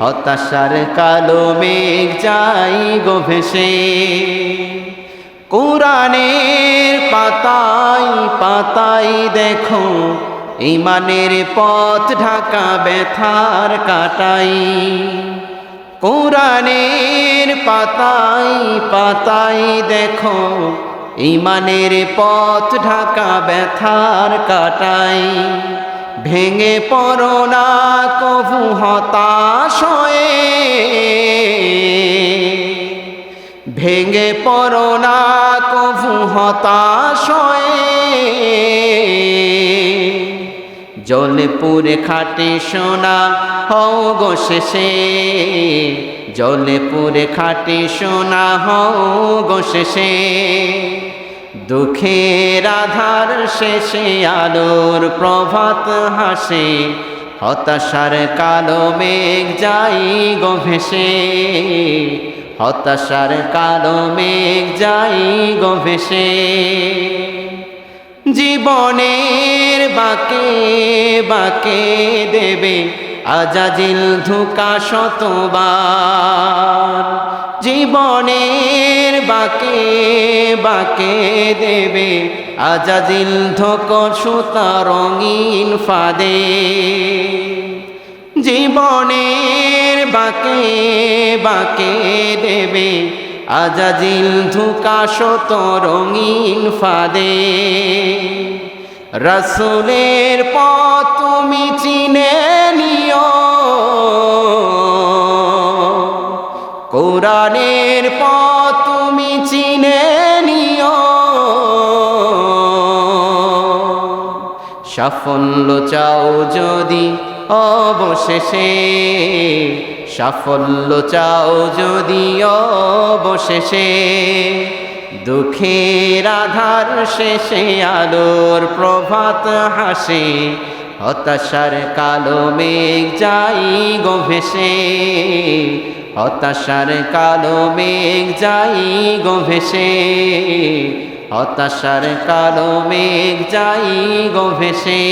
হতাশার কালো মেঘ যাই গো ভেসে। কোরআনের পাতাই পাতাই দেখো ইমানের পথ ঢাকা ব্যথার কাটাই। কোরআনের পাতাই পাতাই দেখো ইমানের পথ ঢাকা ব্যথার কাটাই। ভেঙে পড়ো না, কভু হতাশ হয়ে ভেঙে পড়ো না, কভু হতাশ হয়ে খাটে সোনা, হও গো শেষে। জলে খাটে সোনা, হও গো শেষে। দুঃখের আধার শেষে আলোর প্রভাত হাসে, হতাশার কালো মেঘ যাই গো ভেসে। হতাশার কালো মেঘ যাই গো জীবনের বাকে বাকে দেবে আজাজিল ধোকা শতবার। জীবনের বাকে বাকে দেবে। আজাজিল ধোক সুতা রঙিন ফাদে। জীবনের বাকে বাকে দেবে। আজাজিল ধুকা শত রঙিন ফাদে। রসুলের পথ তুমি চিনে নিও। কোরআনের সাফল্য চাও যদি অবশেষে, সাফল্য চাও যদি অবশেষে, দুঃখের আধার শেষে আলোর প্রভাত হাসে, হতাশার কালো মেঘ যাই গো হতাশার কালো মেঘ যাই গো হতাশার কালো মেঘ যাই গো ভেসে।